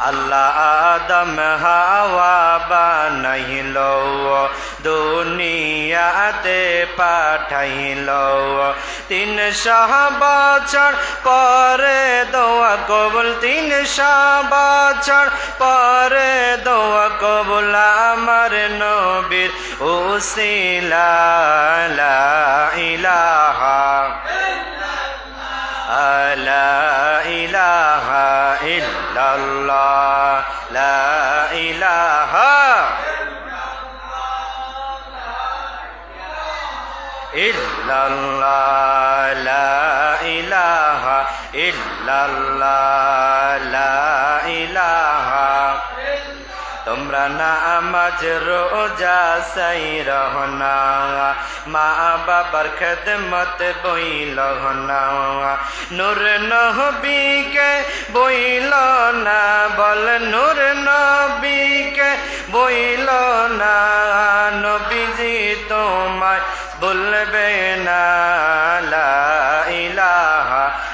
আল্লাহ আদম হাওয়া বানাইল, দুনিয়াতে পাঠাইল। তিনশো বছর পরে দোয়া কবুল তিনশো বছর পরে দোয়া কবুল। আমার নবীর উসিলা তোমরা না আমাজ রোজা সাই রহনা মা বাবার খেদমত বইল না নূর নহবিকে বইল না, বল নূর নবিকে বইল না, নবীজি তোমায় বলবে না, লা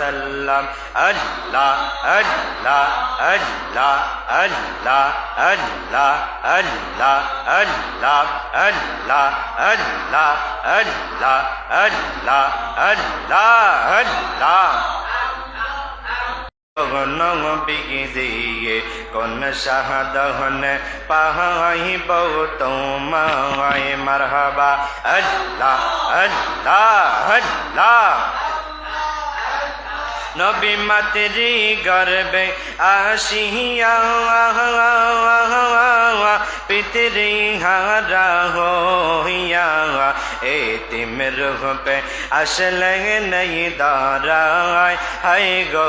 আল্লাহ আল্লাহ আল্লাহ আল্লাহ আল্লাহ আল্লাহ আল্লাহ আল্লাহ আল্লাহ আল্লাহ আল্লাহ আল্লাহ আল্লাহ নং বিগিয়ে কোন শাহাদহন পাহাইব তোমায় মারহাবা আল্লাহ আল্লাহ আল্লাহ নবী মাতৃ গর্বে আসিয়া পিতৃ হারা হইয়া এতিম রূপে আসলে নেই দাঁড়ায় হাই গো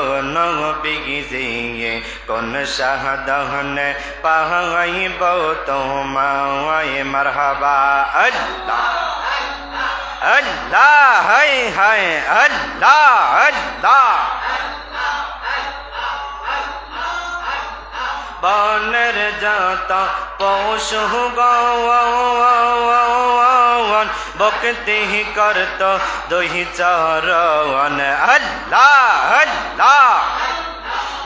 জিয়ে কোন শাহাদহন পাহাইব তোমায় মারহাবা। আল্লাহ। আল্লাহ, হাই হাই, আল্লাহ আল্লাহ। বনের যত পশু গন বকতি করত দহি চরণ। আল্লাহ আল্লাহ।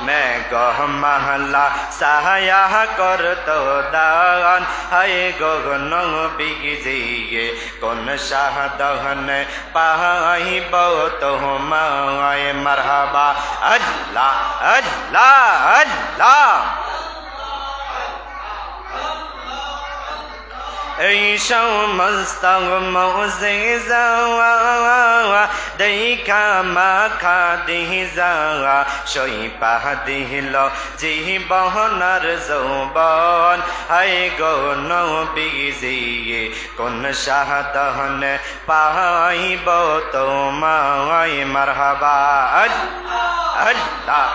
मैं गह महला सहाया कर तो दान हाय गगन बिगिजिए कौन शाह दहन पाई बहुत माए मरहबा अल्लाह अल्लाह अल्लाह عیشا و مستا و معزیزا দেখা মাখা দিহি যাওয়া সই পাহা দিহিল জিহি বহনার যৌবন হাই গো নিজিয়ে কোন সাহাদহন পাহাইব তোমায় মারহাবা আল্লাহ আল্লাহ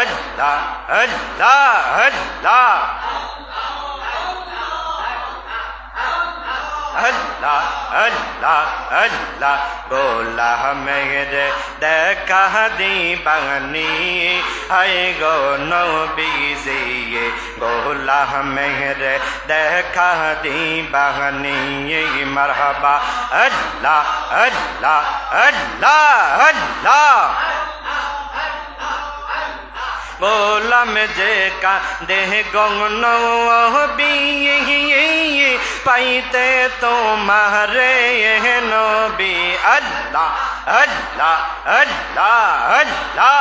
আল্লাহ আল্লাহ আল্লাহ আল্লাহ আল্লাহ আল্লাহ গোলাহ মেঘরে দেখা দিবানি হায় গো নবীজি গোলাহ মেঘরে দেখা দিবানি মারহাবা আল্লাহ আল্লাহ আল্লাহ আল্লাহ बोलम जेका देह गंगी पाइते तो तुम्हारे नो बी अल्लाह अल्लाह अल्लाह अल्लाह।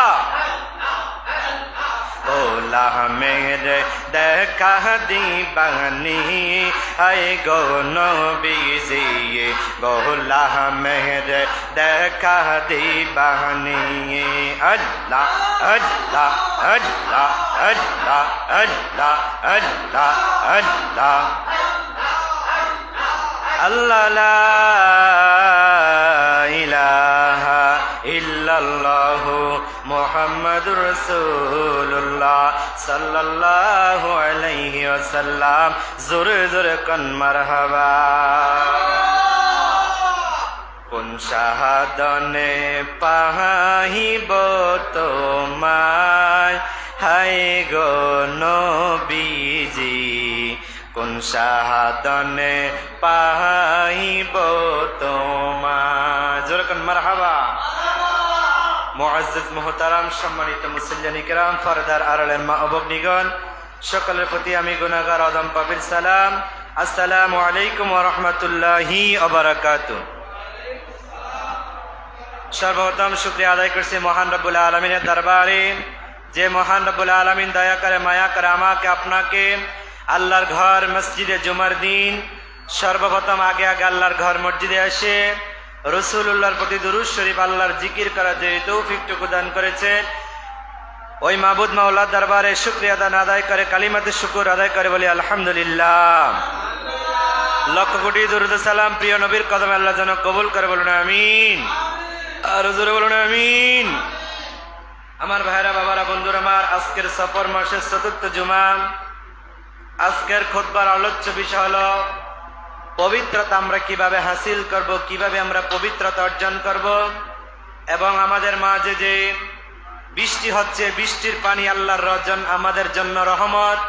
গোলা মেরে দেখা দিবানি হায় গো নবীজি গোলা মেরে দেখা দিবানি আল্লাহ আল্লাহ আল্লাহ আল্লাহ আল্লাহ আল্লাহ আল্লাহ আল্লাহ লা ইলাহা ইল্লাল্লাহু মুহাম্মাদুর রাসূলুল্লাহ সাল্লাল্লাহু আলাইহি ওয়াসাল্লাম। জোরে জোরে, কন মারহাবা। কোন শাহাদনে পাহাইব তোমায়? হায় গো নবীজি, কোন শাহাদনে পাহাইব তোমায়? মুহতারাম, সম্মানিত ফরদার সকলের প্রতি আমি সালাম। সর্বপ্রথম শুক্রিয়া আদায় করছি মহান রব্বুল আলমিনের দরবারে। যে মহান রব্বুল আলমিন দয়া করে, মায়া করে আমাকে, আপনাকে আল্লাহর ঘর, মসজিদে জুমার দিন সর্বপ্রথম আগে আগে আল্লাহর ঘর মসজিদে এসে রসুল্লাহর প্রতি দুরুজ শরীফ আল্লাহর জিকির করা যে তৌফিকটুকু দান করেছে ওই মাহবুদ মাওলার দরবারে শুক্রিয়া দান আদায় করে, কালিমাতে শুকুর আদায় করে বলি আলহামদুলিল্লাহ। লক্ষ কোটি দুরুদ সালাম প্রিয় নবীর কদম আল্লাহ যেন কবুল করে বলুন, আমিন। আর জোরে বলুন, আমিন। আমার ভাইরা, বাবারা, বন্ধুরা, আমার আজকের সফর মাসের চতুর্থ জুমা। আজকের খোদবার আলোচ্য বিষয় হলো পবিত্রতা আমরা কীভাবে হাসিল করব, কীভাবে আমরা পবিত্রতা অর্জন করব? এবং আমাদের মাঝে যে বৃষ্টি হচ্ছে, বৃষ্টির পানি আল্লাহর রজন, আমাদের জন্য রহমত।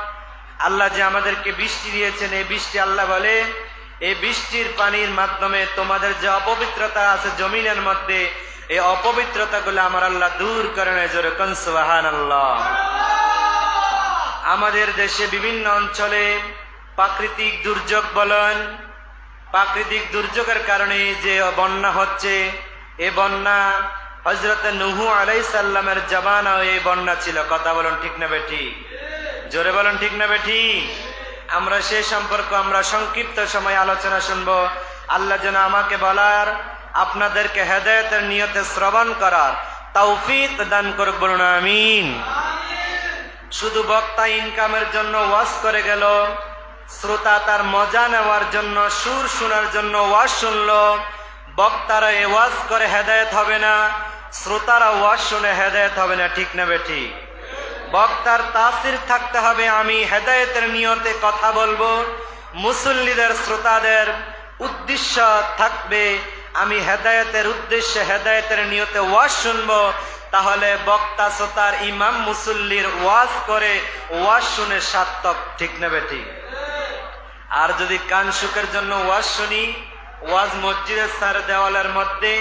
আল্লাহ যে আমাদেরকে বৃষ্টি দিয়েছেন, এই বৃষ্টি আল্লাহ বলে, এই বৃষ্টির পানির মাধ্যমে তোমাদের যে অপবিত্রতা আছে জমিনের মধ্যে, এই অপবিত্রতাগুলো আমার আল্লাহ দূর করে আল্লাহ আমাদের দেশে বিভিন্ন অঞ্চলে প্রাকৃতিক দুর্যোগ বলেন প্রাকৃতিক দুর্যোগের কারণে যে বন্যা হচ্ছে, এ বন্যা হজরত নুহু আলাই সাল্লামের জবানা এই বন্যা ছিল। কথা বলুন ঠিক না বেঠি? জোরে বলুন ঠিক না বেঠি? আমরা সে সম্পর্ক, আমরা সংক্ষিপ্ত সময় আলোচনা শুনব। আল্লাহ যেন আমাকে বলার, আপনাদেরকে হেদায়তের নিয়তে শ্রবণ করার তৌফিক দান করুক বলুন, আমিন। শুধু বক্তা ইনকামের জন্য ওয়াজ করে গেল শ্রোতা তার মজা নেওয়ার জন্য, সুর শোনার জন্য ওয়াজ শুনল। বক্তারা এ ওয়াজ করে হেদায়েত হবে না, শ্রোতারা ওয়াজ শুনে হেদায়েত হবে না, ঠিক না বেঠি? বক্তার তাসির থাকতে হবে, আমি হেদায়েতের নিয়তে কথা বলব। মুসল্লিদের, শ্রোতাদের উদ্দেশ্য থাকবে, আমি হেদায়েতের উদ্দেশ্যে হেদায়েতের নিয়তে ওয়াজ শুনব। তাহলে বক্তা, শ্রোতার ইমাম, মুসল্লির ওয়াজ করে ওয়াজ শুনে সার্থক, ঠিক নেবে ঠিক আর যদি কান সুখের জন্য ওয়াজ শুনি, ওয়াজ মসজিদের সার দেওয়ালের মধ্যে,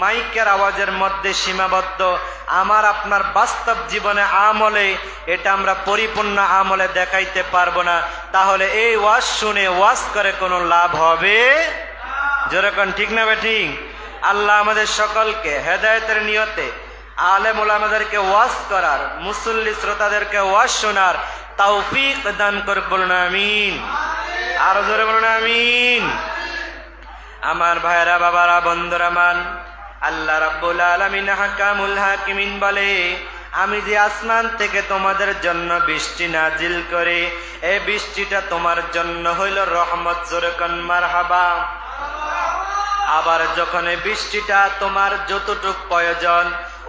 মাইকের আওয়াজের মধ্যে সীমাবদ্ধ, আমার আপনার বাস্তব জীবনে আমলে, এটা আমরা পরিপূর্ণ আমলে দেখাইতে পারব না। তাহলে এই ওয়াজ শুনে ওয়াজ করে কোনো লাভ হবে? যেরকম ঠিক না ঠিক আল্লাহ আমাদের সকলকে হেদায়তের নিয়তে আলেম আমাদেরকে ওয়াজ করার, মুসল্লি শ্রোতাদেরকে ওয়াজ শোনার তৌফিক দান করে বলুন, আমিন। আরও জোরে বলুন, আমিন। আমার ভাইরা বাবারা, বন্ধুরা, মান। আল্লাহ রাব্বুল আলামিন হাকামুল হাকিমিন বলে, আমি যে আসমান থেকে তোমাদের জন্য বৃষ্টি নাজিল করে, এই বৃষ্টিটা তোমার জন্য হইল রহমত জোরে কন্মার হাবা আবার যখন এই বৃষ্টিটা তোমার যতটুক প্রয়োজন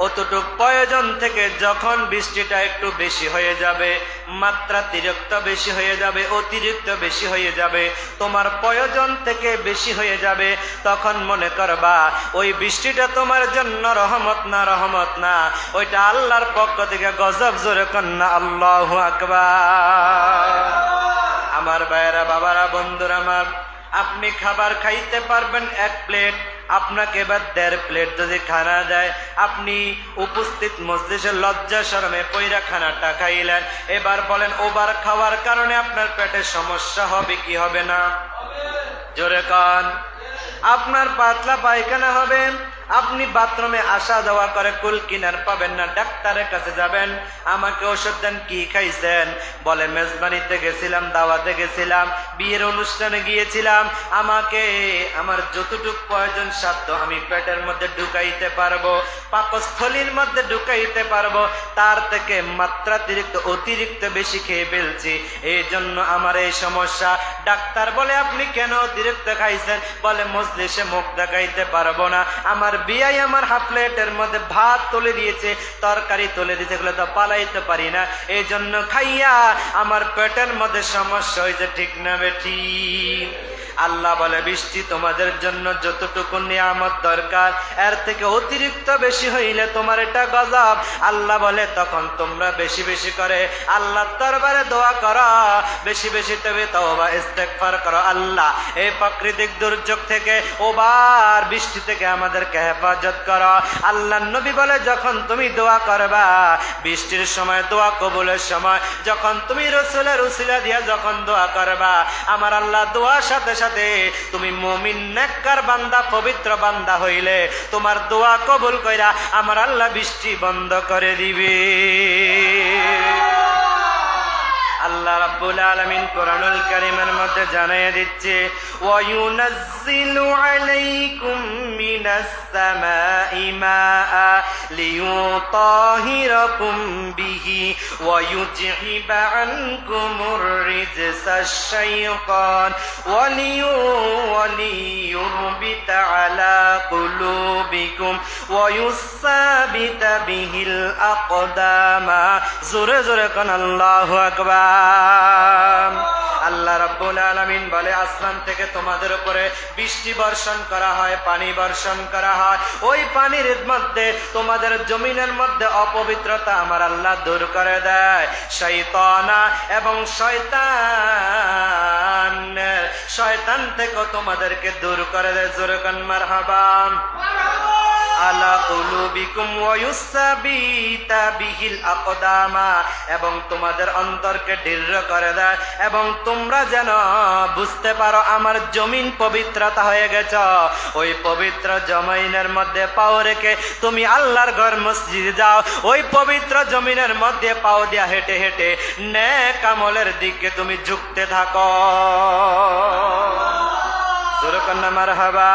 অতটুক প্রয়োজন থেকে যখন বৃষ্টিটা একটু বেশি হয়ে যাবে মাত্রাতিরিক্ত বেশি হয়ে যাবে, অতিরিক্ত বেশি হয়ে যাবে, তোমার প্রয়োজন থেকে বেশি হয়ে যাবে, তখন মনে করবা, ওই বৃষ্টিটা তোমার জন্য রহমত না রহমত না, ওইটা আল্লাহর পক্ষ থেকে গজব জোরে কন্যা, আল্লাহ আকবার। আমার ভাইয়েরা, বাবারা, বন্ধুরা আমার আপনি খাবার খাইতে পারবেন এক প্লেট আপনাকে এবার দেড় প্লেট যদি খানা দেয় আপনি উপস্থিত মসজিদের লজ্জা শরমে পৈরা খানাটা খাইলেন। এবার বলেন ওবার খাওয়ার কারণে আপনার পেটে সমস্যা হবে কি হবে না? জোরে কান। আপনার পাতলা পায়খানা হবে আপনি বাথরুমে আসা যাওয়া করে কুল কিনার পাবেন না, ডাক্তারের কাছে যাবেন। আমাকে ওষুধ দেন, কি খাইছেন? বলে মেজবানিতে গেছিলাম, দাওয়াতে গেছিলাম, বিয়ের অনুষ্ঠানে গিয়েছিলাম। আমাকে আমার যতটুকু প্রয়োজন সাধ্য আমি পেটের মধ্যে ঢুকাইতে পারব, পাকস্থলীর মধ্যে ঢুকাইতে পারব। তার থেকে মাত্রাতিরিক্ত, অতিরিক্ত বেশি খেয়ে ফেলছি। এই জন্য আমার এই সমস্যা। ডাক্তার বলে, আপনি কেন অতিরিক্ত খাইছেন? বলে, মজলিসে মুখ দেখাইতে পারব না। আমার বিয়াই আমার হাফ প্লেটের মধ্যে ভাত তুলে দিয়েছে, তরকারি তুলে দিয়েছে, এগুলো তো পালাইতে পারি না। এই জন্য খাইয়া আমার পেটের মধ্যে সমস্যা হয়েছে, ঠিক না বেঠি? আল্লাহ বলে, বৃষ্টি তোমাদের জন্য যতটুকু নিয়ামত দরকার, এর থেকে অতিরিক্ত বেশি হইলে তোমার এটা গজব। আল্লাহ বলে, তখন তোমরা বেশি বেশি করে আল্লাহ দরবারে দোয়া করো। বেশি বেশি তবে তওবা, ইস্তেগফার করো। আল্লাহ এই প্রাকৃতিক দুর্যোগ থেকে ওবার বৃষ্টি থেকে আমাদেরকে হেফাজত করো। আল্লাহ নবী বলে, যখন তুমি দোয়া করবা, বৃষ্টির সময় দোয়া কবুলের সময়, যখন তুমি রসুলের উসিলা দিয়া যখন দোয়া করবা, আমার আল্লাহ দোয়ার সাথে সাথে তুমি মমিন নেককার বান্দা, পবিত্র বান্দা হইলে তোমার দোয়া কবুল কইরা আমার আল্লাহ বৃষ্টি বন্ধ করে দিবে। আল্লাহ রাব্বুল আলামিন কোরআনুল কারীমের মধ্যে জানিয়ে দিচ্ছে ওয়ায়ুনাজ্জিলু আলাইকুম মিনাস সামাই মাআ লিয়ুতাহিরাকুম বিহি ওয়ায়ুযহিবা আনকুমুর রিজসাশ শাইতান ওয়ালিয়ু ওয়ালিয়ুরবিতা আলা কুলুবিকুম ওয়ায়ুসাবিতা বিহিল আকদামা। জোরে জোরে কোন আল্লাহু আকবার। আল্লাহ রাব্বুল আলামিন বলে, আসমান থেকে তোমাদের উপরে বৃষ্টি বর্ষণ করা হয়, পানি বর্ষণ করা হয়। ওই পানির মধ্যে, তোমাদের জমিনের মধ্যে অপবিত্রতা আমার আল্লাহ দূর করে দেয়। শৈতানা এবং শয়তান শয়তান থেকে তোমাদেরকে দূর করে দেয়। জোরকান মারহাবাম আলা এবং তোমাদের অন্তরকে দৃঢ় করে দেয় এবং তোমরা যেন বুঝতে পারো আমার জমিন পবিত্রতা হয়ে গেছ। ওই পবিত্র জমিনের মধ্যে পাও রেখে তুমি আল্লাহর ঘর মসজিদে যাও। ওই পবিত্র জমিনের মধ্যে পাও দিয়া হেঁটে হেঁটে নে কামলের দিকে তুমি ঝুঁকতে থাকো। সুরকন্যা মার হাবা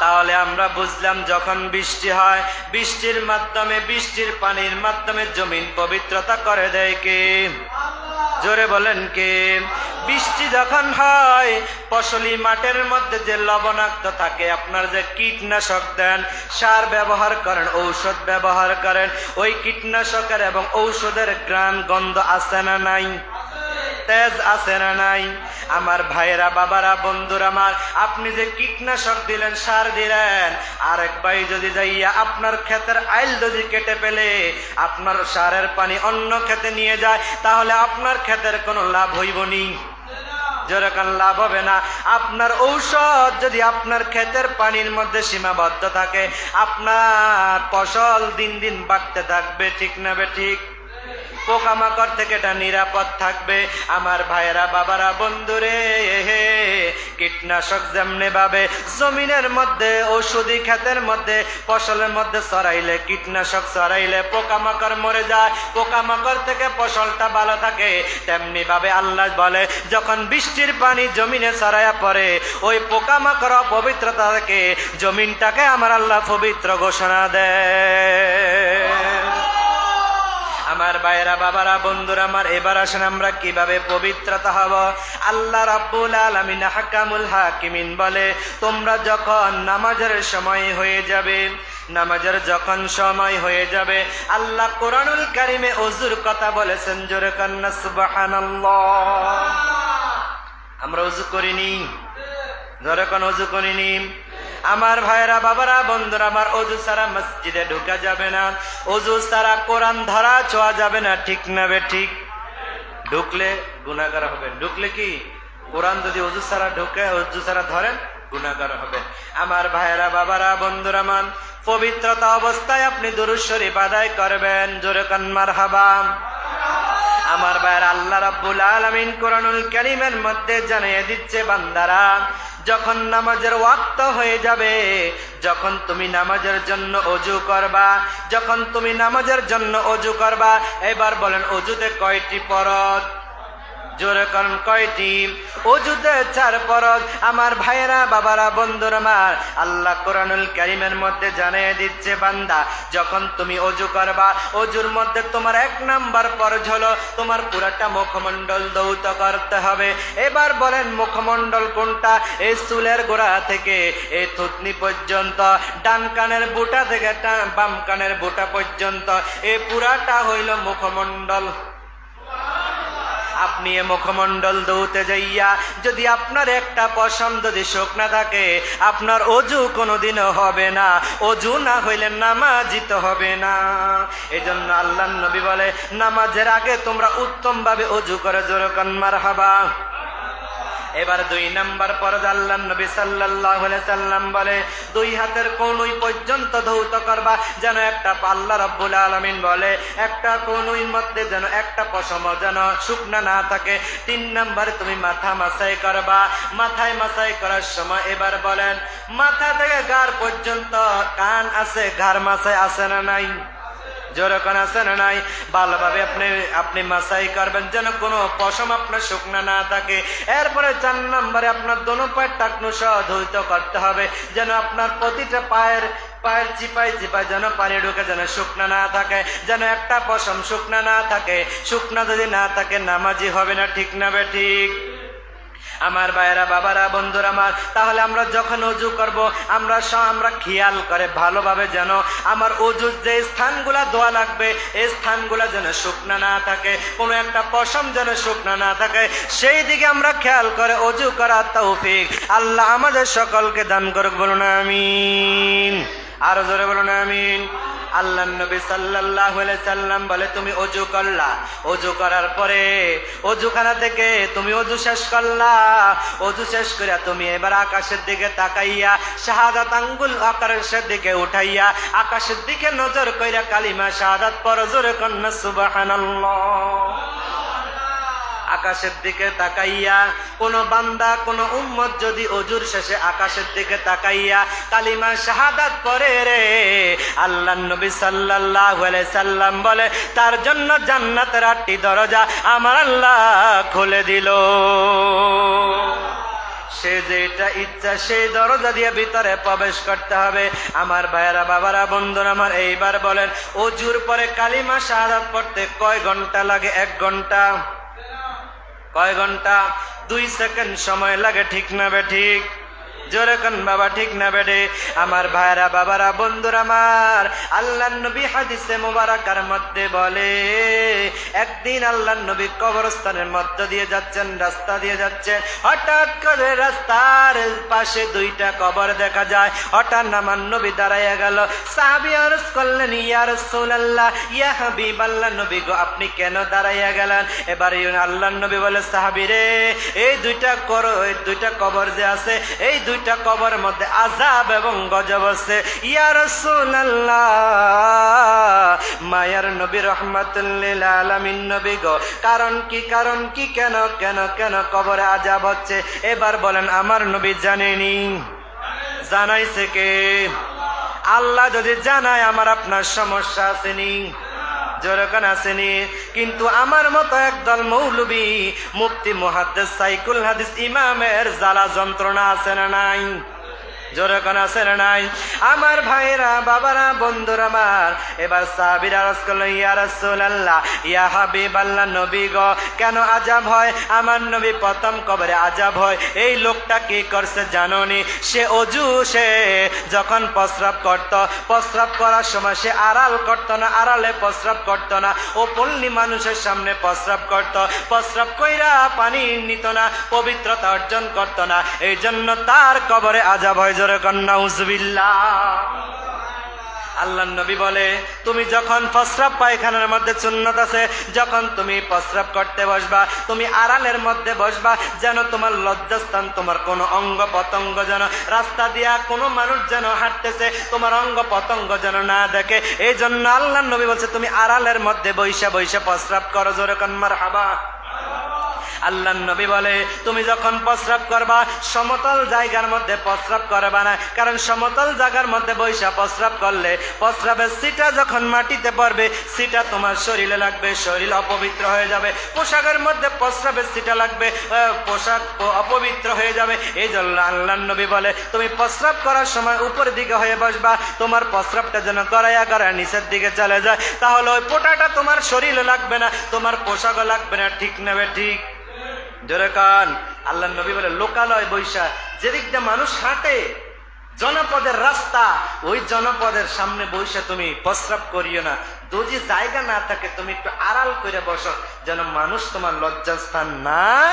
তাহলে আমরা বুঝলাম যখন বৃষ্টি হয়, বৃষ্টির মাধ্যমে, বৃষ্টির পানির মাধ্যমে জমিন পবিত্রতা করে দেয় কে? জোরে বলেন কে? বৃষ্টি যখন হয়, ফসলি মাঠের মধ্যে যে লবণাক্ত থাকে, আপনার যে কীটনাশক দেন, সার ব্যবহার করেন, ঔষধ ব্যবহার করেন, ওই কীটনাশকের এবং ঔষধের গ্রাম গন্ধ আছে না নাই? তেজ আছে না নাই? আমার ভাইয়েরা, বাবারা, বন্ধুরা আমার, আপনি যে কীটনাশক দিলেন, সার দিলেন, আরেক ভাই যদি যাইয়া আপনার ক্ষেতের আইল যদি কেটে পেলে আপনার সারের পানি অন্য ক্ষেতে নিয়ে যায়, তাহলে আপনার ক্ষেতের কোনো লাভ হইব নি? যেরকম লাভ হবে না। আপনার ঔষধ যদি আপনার ক্ষেতের পানির মধ্যে সীমাবদ্ধ থাকে, আপনার ফসল দিন দিন বাড়তে থাকবে, ঠিক না বে ঠিক? পোকামাকড় থেকে এটা নিরাপদ থাকবে। আমার ভাইয়েরা, বাবারা, বন্ধুরে, হে কীটনাশক যেমনি ভাবে, জমিনের মধ্যে ওষুধি ক্ষেতের মধ্যে, ফসলের মধ্যে সরাইলে কীটনাশক সরাইলে পোকামাকড় মরে যায়। পোকামাকড় থেকে ফসলটা ভালো থাকে, তেমনি ভাবে আল্লাহ বলে, যখন বৃষ্টির পানি জমিনে সরাইয়া পড়ে, ওই পোকামাকড় অপবিত্রতা থেকে জমিনটাকে আমার আল্লাহ পবিত্র ঘোষণা দেয়। আমার ভাইয়েরা, বাবারা, বন্ধুরা, আমার এবার আসেন আমরা কীভাবে পবিত্রতা হব? আল্লাহ রাব্বুল আলামিন হাকামুল হাকিমিন বলে, তোমরা যখন নামাজের সময় হয়ে যাবে, নামাজের যখন সময় হয়ে যাবে, আল্লাহ কোরআনুল কারিমে অজুর কথা বলেছেন, জোরে কান্না সুবহানাল্লাহ। আমরা অজু করিনি। ধরে কোন, অজু করিনি। আমার ভাইয়েরা, বাবারা, বন্ধুরা, আমার অজু সারা মসজিদে ঢুকা যাবে না। অজু সারা কোরআন ধরা ছোঁয়া যাবে না। ঠিক না বে, ঠিক? ঢুকলে গুণাগার হবে। ঢুকলে কি? কোরআন যদি অজু সারা ঢুকে, অজু সারা ধরেন গুণাগার হবে। আমার ভাইয়েরা, বাবারা, বন্ধুরা, মান, পবিত্রতা অবস্থায় আপনি দুরুদ শরীফ আদায় করবেন। জোরে কান্মার হাবাম আমার ভাইয়ের, আল্লাহ রাব্বুল আলামিন কোরআনুল কারীমের মধ্যে জানিয়ে দিচ্ছে, বান্দারা যখন নামাজের ওয়াক্ত হয়ে যাবে, যখন তুমি নামাজের জন্য অজু করবা, যখন তুমি নামাজের জন্য অজু করবা, এবার বলেন অজুতে কয়টি পরত? জোরে করেন কয়টি? অজুতে চার পরত আমার ভাইয়েরা, বাবারা, বন্ধুরা আমার, আল্লাহ কোরআনুল কারিমের মধ্যে জানিয়ে দিচ্ছে, বান্দা, যখন তুমি অজু করবা অজুর মধ্যে তোমার এক নাম্বার পরজ হলো তোমার পুরাটা মুখমণ্ডল দৌত করতে হবে। এবার বলেন, মুখমণ্ডল কোনটা? এই চুলের গোড়া থেকে, এই থুতনি পর্যন্ত, ডান কানের বুটা থেকে বাম কানের বুটা পর্যন্ত, এই পুরাটা হইল মুখমণ্ডল। আপনি এ মুখমণ্ডল দৌতে যাইয়া যদি আপনার একটা পছন্দ যদি শোক না থাকে, আপনার অজু কোনোদিনও হবে না। অজু না হইলে নামাজিত হবে না। এই জন্য আল্লাহ নবী বলে, নামাজের আগে তোমরা উত্তমভাবে অজু করে। জোরকান মার হাবা এবার দুই নাম্বার পরজ আল্লাহ নবী সাল্লাল্লাহু আলাইহি সাল্লাম বলে, দুই হাতের কোনুই পর্যন্ত ধৌত করবা, যেন একটা আল্লাহ রাব্বুল আলামিন বলে, একটা কোনুই মধ্যে যেন একটা পশম যেন শুকনা না থাকে। তিন নাম্বার তুমি মাথা মাসাই করবা, মাথায় মাসাই করার সময় এবার বলেন, মাথা থেকে গার পর্যন্ত কান আছে, ঘাড় মাসায় আছে না নাই? যেরকম আছে না নাই। ভালোভাবে আপনি আপনি মাসাই করবেন, যেন কোনো পশম আপনার শুকনা না থাকে। এরপরে চার নম্বরে আপনার দোনো পায়ের টাকনু সহ ধৌত করতে হবে, যেন আপনার প্রতিটা পায়ের পায়ের চিপাই চিপাই যেন পানি ঢুকে, যেন শুকনা না থাকে, যেন একটা পশম শুকনা না থাকে। শুকনা যদি না থাকে, নামাজি হবে না, ঠিক না বে, ঠিক? আমার ভাইয়েরা, বাবারা, বন্ধুরা আমার, তাহলে আমরা যখন অজু করব, আমরা স- আমরা খেয়াল করে ভালোভাবে যেন আমার অজুর যে স্থানগুলা ধোয়া লাগবে, এই স্থানগুলা যেন শুকনা না থাকে, কোনো একটা পশম যেন শুকনা না থাকে, সেই দিকে আমরা খেয়াল করে অজু করা তৌফিক। আল্লাহ আমাদের সকলকে দান করুক, বলুন আমিন। আরও জোরে বলুন আমিন। আল্লাহ নবী সাল্লাহ সাল্লাম বলে, তুমি অজু করলা। অজু করার পরে অজুখানা থেকে তুমি অজু শেষ করলা। অজু শেষ করিয়া তুমি এবার আকাশের দিকে তাকাইয়া, শাহাদাত আঙ্গুল আকাশের দিকে উঠাইয়া, আকাশের দিকে নজর কইরা কালিমা শাহাদাত পর জোরে কন্যা, সুবহানাল্লাহ। আকাশের দিকে তাকাইয়া, কোন বান্দা, কোন উম্মত যদি অজুর শেষে আকাশের দিকে তাকাইয়া কালিমা শাহাদাত পরে রে, আল্লাহ নবী আলাইহি সাল্লাম বলে, তার জন্য জান্নাতের আটটি দরজা আমার আল্লাহ খুলে দিল। সে যেটা ইচ্ছা সেই দরজা দিয়ে ভিতরে প্রবেশ করতে হবে। আমার ভাইয়েরা, বাবারা, বন্ধুরা আমার, এইবার বলেন, অজুর পরে কালিমা শাহাদাত পড়তে কয় ঘণ্টা লাগে? এক ঘণ্টা? কয় ঘণ্টা? দুই সেকেন্ড সময় লাগে ঠিক না বে ঠিক? জোরে কন, বাবা, ঠিক না বেডে? আমার ভাইরা, বাবারা, বন্ধুরা আমার আল্লাহ নবী হাদিসে মোবারকার মধ্যে বলে, একদিন আল্লাহ নবী কবরস্থানের মধ্য দিয়ে যাচ্ছেন, রাস্তা দিয়ে যাচ্ছেন। হঠাৎ করে রাস্তার পাশে দুইটা কবর দেখা যায়। হঠাৎ নামান নবী দাঁড়াইয়া গেল। সাহাবি আরজ করলেন, ইয়া রাসূলুল্লাহ, ইয়া হাবিব আল্লাহ নবী গো, আপনি কেন দাঁড়াইয়া গেলেন? এবার আল্লাহ নবী বলে, সাহাবি রে, এই দুইটা কর, এই দুইটা কবর যে আছে, এই দুইটা কবর মধ্যে আজাব এবং গজব আছে। ইয়া রাসূলুল্লাহ, মায়ার নবী রহমাতুল্লিল আলামিন নবী গো। কারণ কি কারণ কি, কেন কেন কেন কবরে আজাব হচ্ছে? এবার বলেন, আমার নবী জানেনি। জানাইছে কে? আল্লাহ যদি জানায়, আমার আপনার সমস্যা আসেনি জোরকান আসেনি। কিন্তু আমার মতো একদল মৌলবী, মুফতি মহাদ্দেশ সাইকুল হাদিস ইমামের জ্বালা যন্ত্রণা আছে না নাই? জোরকান আছে না নাই। আমার ভাইরা বাবারা, বন্ধুরা আমার, এবার সাহাবীর আরজ ইয়া রাসূলুল্লাহ, ইয়া হাবিবাল্লাহ নবী গো, কেন আজাব হয়? আমার নবী প্রথম কবরে আজাব হয়। এই লোকটা কি করছে জানোনি? সে অজু, সে যখন প্রস্রাব করত, প্রস্রাব করার সময় সে আড়াল করতো না, আড়ালে প্রস্রাব করতো না। ও পল্লী মানুষের সামনে প্রস্রাব করত। প্রস্রাব কইরা পানি নিত না, পবিত্রতা অর্জন করতো না। এই জন্য তার কবরে আজাব হয় জোরে কন্যা উজবিল্লা আল্লাহ নবী বলে, তুমি যখন প্রস্রাব পায়খানার মধ্যে চুন্নত আছে, যখন তুমি প্রস্রাব করতে বসবা, তুমি আড়ালের মধ্যে বসবা, যেন তোমার লজ্জাস্থান তোমার কোনো অঙ্গ পতঙ্গ যেন রাস্তা দিয়া কোনো মানুষ যেন হাঁটতেছে, তোমার অঙ্গ পতঙ্গ যেন না দেখে। এই জন্য আল্লাহ নবী বলছে, তুমি আড়ালের মধ্যে বৈশা বৈশা প্রস্রাব করো, জোরে কন্মার হাবা আল্লাহ নবী বলে, তুমি যখন প্রস্রাব করবা, সমতল জায়গার মধ্যে প্রস্রাব করবা না। কারণ সমতল জায়গার মধ্যে বৈশা প্রস্রাব করলে, প্রস্রাবের সিটা যখন মাটিতে পড়বে, সিটা তোমার শরীরে লাগবে, শরীর অপবিত্র হয়ে যাবে। পোশাকের মধ্যে প্রস্রাবের সিটা লাগবে পোশাক অপবিত্র হয়ে যাবে। এই জন্য আল্লাহ নবী বলে, তুমি প্রস্রাব করার সময় উপরের দিকে হয়ে বসবা, তোমার প্রস্রাবটা যেন গড়াইয়া গড়ায় নিচের দিকে চলে যায়। তাহলে ওই পোটাটা তোমার শরীরে লাগবে না, তোমার পোশাকও লাগবে না। ঠিক নেবে ঠিক? জোরে কান। আল্লাহ নবী বলে, লোকালয় বৈশা, যেদিক দিয়ে মানুষ হাঁটে, জনপদের রাস্তা, ওই জনপদের সামনে বসে তুমি প্রস্রাব করিও না। যদি জায়গা না থাকে, তুমি একটু আড়াল করে বসো, যেন মানুষ তোমার লজ্জাস্থান না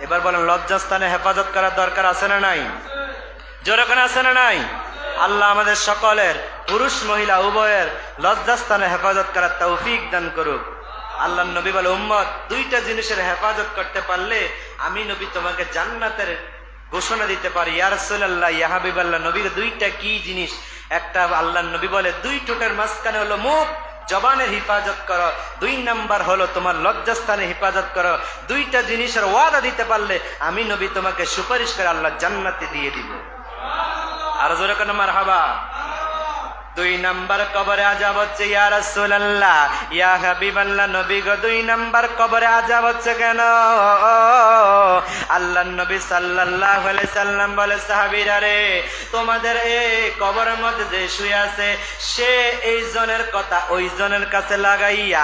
এবার বলেন, লজ্জাস্থানে হেফাজত করার দরকার আছে না নাই? জোরকান আছে না নাই? আল্লাহ আমাদের সকলের, পুরুষ, মহিলা, উভয়ের লজ্জাস্থানে হেফাজত করার তৌফিক দান করুক। আল্লাহ নবী বলে, উম্মত, দুইটা জিনিসের হেফাজত করতে পারলে আমি নবী তোমাকে জান্নাতের ঘোষণা দিতে পারি। ইয়া রাসূলুল্লাহ, ইয়া হাবিবাল্লাহ, নবীর দুইটা কি জিনিস? একটা আল্লাহ নবী বলে, দুই টোটের মাঝখানে হলো মুখ, জবানের হেফাজত করো। দুই নাম্বার হলো তোমার লজ্জাস্থানে হেফাজত করো। দুইটা জিনিসের ওয়াদা দিতে পারলে আমি নবী তোমাকে সুপারিশ করে আল্লাহ জান্নাতে দিয়ে দিব। আর জোরে কেন মার হাবা দুই নাম্বার কবরে আজাব হচ্ছে, ইয়া রাসূলুল্লাহ। ইয়া হাবিবাল্লাহ, নবী গো, দুই নাম্বার কবরে আজাব হচ্ছে কেন? আল্লাহ নবী আলাইহি সাল্লাম বলে, সাহাবীরা রে, তোমাদের এই কবরের মধ্যে যে শুয়ে আছে, সে এই জনের কথা ওই জনের কাছে লাগাইয়া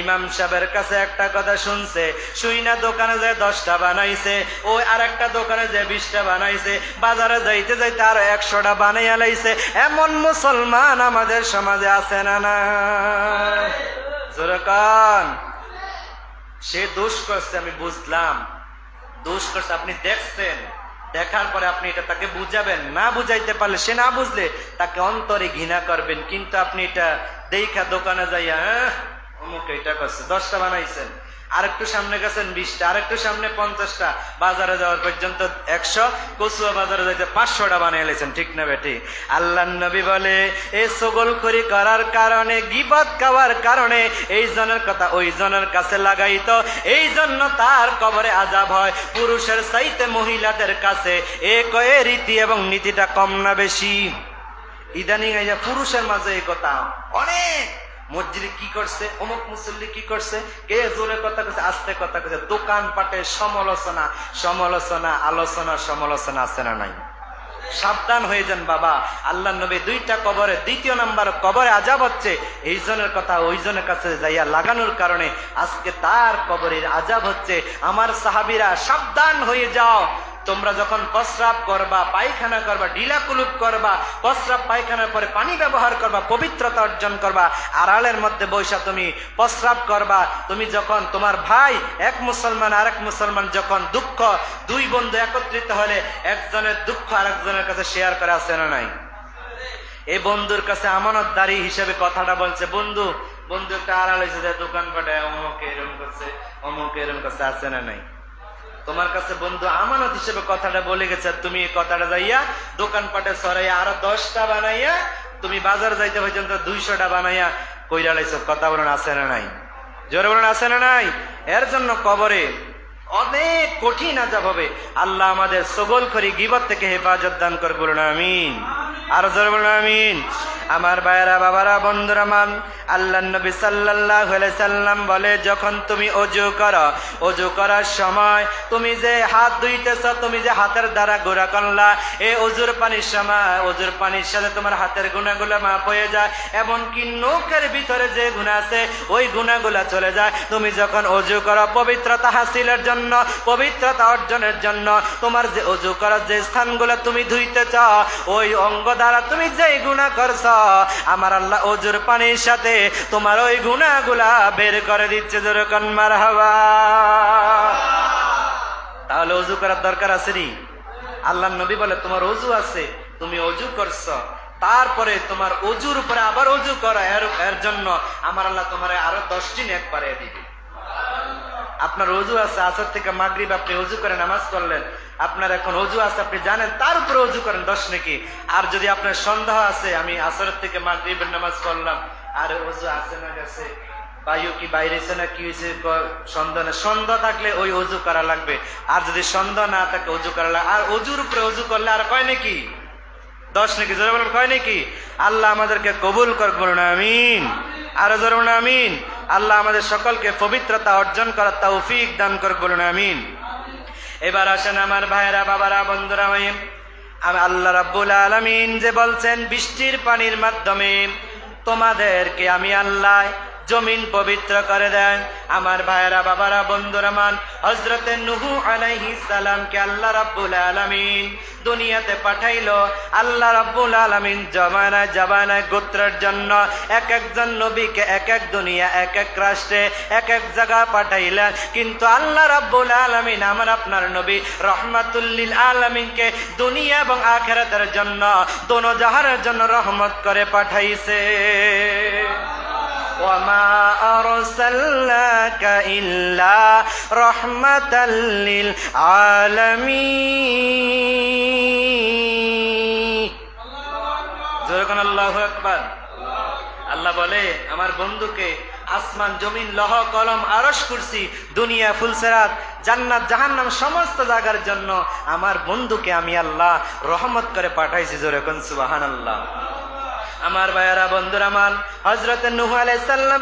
ইমাম সাহেবের কাছে একটা কথা শুনছে, শুই না দোকানে যে দশটা বানাইছে ওই আর একটা দোকানে যে বিশটা বানাইছে, বাজারে যাইতে যাইতে আরও একশোটা বানাইয়া লাইছে, এমন মুসলমান আমাদের সমাজে আছে না না? জোরকান সে দোষ করছে, আমি বুঝলাম। দোষ করছে, আপনি দেখছেন। দেখার পরে আপনি এটা তাকে বুঝাবেন। না বুঝাইতে পারলে সে না বুঝলে তাকে অন্তরে ঘৃণা করবেন। কিন্তু আপনি এটা দেখা দোকানে যাইয়া হ্যাঁ অমুক এটা করছে, দশটা বানাইছেন। আরেকটু সামনে গেছেন বিশটা, আরেকটু সামনে পঞ্চাশটা। বাজারে যাওয়ার পর্যন্ত একশো, কচুয়া বাজারে যাইতে পাঁচশোটা বানিয়ে লেছেন ঠিক না বেটি? আল্লাহ নবী বলে এই সগলখড়ি করার কারণে, গিবত খাওয়ার কারণে, এই জনের কথা ওই জনের কাছে লাগাইত। এই জন্য তার কবরে আজাব হয়। পুরুষের চাইতে মহিলাদের কাছে এ কয়ে রীতি এবং নীতিটা কম না বেশি। ইদানিং পুরুষের মাঝে এই কথা, অনেক মসজিদে কি করছে? অমুক মুসল্লি কি করছে? কে জোরে কথা কইছে? আস্তে কথা কইছে। দোকান পাটে সমালোচনা সমালোচনা, আলোচনা, সমালোচনা আছে না নাই? সাবধান হয়ে যান বাবা। আল্লাহ নবী দুইটা কবরে, দ্বিতীয় নাম্বার কবরে আজাব হচ্ছে। এই জনের কথা, ওই জনের কাছে যাইয়া লাগানোর কারণে আজকে তার কবরের আজাব হচ্ছে। আমার সাহাবিরা সাবধান হয়ে যাও। তোমরা যখন প্রস্রাব করবা, পায়খানা করবা ঢিলা কুলুপ করবা, প্রস্রাব পায়খানার পরে পানি ব্যবহার করবা, পবিত্রতা অর্জন করবা, আড়ালের মধ্যে বৈশা তুমি প্রস্রাব করবা, তুমি যখন তোমার ভাই, এক মুসলমান, আরেক মুসলমান যখন দুঃখ, দুই বন্ধু একত্রিত হলে একজনের দুঃখ আরেকজনের কাছে শেয়ার করা আছে না নাই? এই বন্ধুর কাছে আমানতদারি হিসেবে কথাটা বলছে, বন্ধু বন্ধু একটা আড়াল হয়েছে দোকান পাঠায়, অমুক এরম করছে, অমুক এরম করছে, আছে না নাই? তোমার কাছে বন্ধু আমানত হিসেবে কথাটা বলে গেছে তুমি কথাটা যাইয়া দোকান পাটে সরাইয়া আরও দশটা বানাইয়া তুমি বাজার যাইতে পর্যন্ত দুইশোটা বানাইয়া কইরা লাইছো, কথা বলেন, আছে না নাই? জোরে বলেন, আছে না নাই? এর জন্য কবরে অনেক কঠিন আজাব হবে। আল্লাহ আমাদের সগল করি গিবত থেকে হেফাজত দান করে, বলুন, আমিন। আর জোরে বলুন, আমিন। আমার ভাইয়েরা, বাবারা, বন্ধুরা মান আল্লাহ নবী আলাইহি সাল্লাম বলে, যখন তুমি অজু করো, অজু করার সময় তুমি যে হাত ধুইতেছ, তুমি যে হাতের দ্বারা গোড়া করলা এই অজুর পানির সময়, অজুর পানির সাথে তোমার হাতের গুণাগুলো মাপ হয়ে যায়, এমনকি নৌকের ভিতরে যে গুণা আছে, ওই গুণাগুলা চলে যায়। তুমি যখন অজু করো, পবিত্রতা হাসিলের জন্য, পবিত্রতা অর্জনের জন্য, তোমার যে অজু করার যে স্থানগুলো তুমি ধুইতে চাও ওই অঙ্গ দ্বারা তুমি যেই গুণা করছ আমার আল্লাহ অজুর পানির সাথে তোমার ওই গুণাগুলা বের করে দিচ্ছে যেরকম মার হাওয়া তাহলে অজু করার দরকার আছে নি? আল্লাহ নবী বলে, তোমার অজু আছে, তুমি অজু করছ। তারপরে তোমার অজুর উপরে আবার অজু করা, এর জন্য আমার আল্লাহ তোমার আরও দশটি নেক পারিয়ে দিবে। আপনার অজু আছে, আসর থেকে মাগরিব আপনি অজু করে নামাজ পড়লেন। আপনার এখন অজু আছে, আপনি জানেন, তার উপরে অজু করেন, দশ নাকি। আর যদি আপনার সন্দেহ আছে, আমি আসরের থেকে মাগরিবের নামাজ পড়লাম, আর অজু আছে না গেছে, বায়ু কি বাইরেছে না কি হয়েছে সন্দেহ না। সন্দেহ থাকলে ওই অজু করা লাগবে। আর যদি সন্দেহ না থাকে, অজু করা লাগবে আর অজুর উপরে অজু করলে আর কয় নাকি? দশ নাকি, জোরে বলেন, কয় নাকি? আল্লাহ আমাদেরকে কবুল কর বলুন, আমিন। আরও জোরে বলুন, আমিন। আল্লাহ আমাদের সকলকে পবিত্রতা অর্জন করার তৌফিক দান কর বলুন, আমিন। এবার আসেন আমার ভাইয়েরা, বাবারা, বন্ধুরা আমি আল্লাহ রাব্বুল আলমিন যে বলছেন, বৃষ্টির পানির মাধ্যমে তোমাদেরকে আমি আল্লাহ জমিন পবিত্র করে দেন। আমার ভাইয়েরা, বাবারা, বন্ধুরা মান হজরতে নুহু আলাইহি সালামকে আল্লাহ রাব্বুল আলামিন দুনিয়াতে পাঠাইলো। আল্লাহ রাব্বুল আলামিন জমানায় জমানায় গোত্রের জন্য এক একজন নবীকে এক এক দুনিয়া, এক এক রাষ্ট্রে, এক এক জায়গা পাঠাইলেন। কিন্তু আল্লাহ রাব্বুল আলামিন আমার আপনার নবী রহমাতুল্লিল আলামিনকে দুনিয়া এবং আখেরাতের জন্য, দোনো জাহারের জন্য রহমত করে পাঠাইছে। وما أرسلناك إلا رحمة للعالمين যেরকম আল্লাহ আকবার আল্লাহ বলে আমার বন্ধুকে আসমান জমিন লহ কলম আরস করছি দুনিয়া ফুলসেরাত জান্নাত জাহান্নাম সমস্ত জায়গার জন্য আমার বন্ধুকে আমি আল্লাহ রহমত করে পাঠাইছি যেরকম সুবাহান আল্লাহ আমার ভাইয়ারা বন্ধুরা মান হজরত নুহ আলাইসাল্লাম